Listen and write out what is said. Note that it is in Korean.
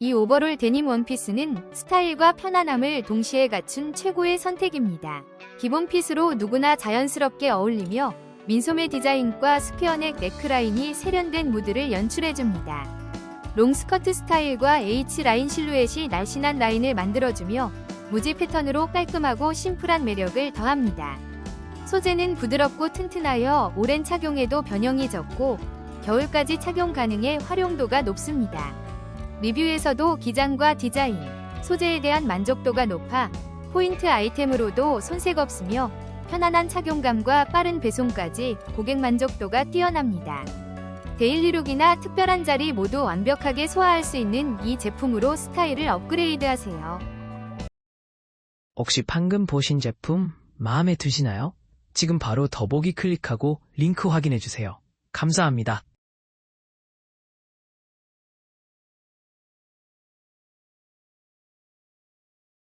이 오버롤 데님 원피스는 스타일과 편안함을 동시에 갖춘 최고의 선택입니다. 기본 핏으로 누구나 자연스럽게 어울리며 민소매 디자인과 스퀘어넥 네크라인이 세련된 무드를 연출해줍니다. 롱스커트 스타일과 H라인 실루엣이 날씬한 라인을 만들어주며 무지 패턴으로 깔끔하고 심플한 매력을 더합니다. 소재는 부드럽고 튼튼하여 오랜 착용에도 변형이 적고 겨울까지 착용 가능해 활용도가 높습니다. 리뷰에서도 기장과 디자인, 소재에 대한 만족도가 높아 포인트 아이템으로도 손색 없으며 편안한 착용감과 빠른 배송까지 고객 만족도가 뛰어납니다. 데일리룩이나 특별한 자리 모두 완벽하게 소화할 수 있는 이 제품으로 스타일을 업그레이드하세요. 혹시 방금 보신 제품 마음에 드시나요? 지금 바로 더보기 클릭하고 링크 확인해주세요. 감사합니다.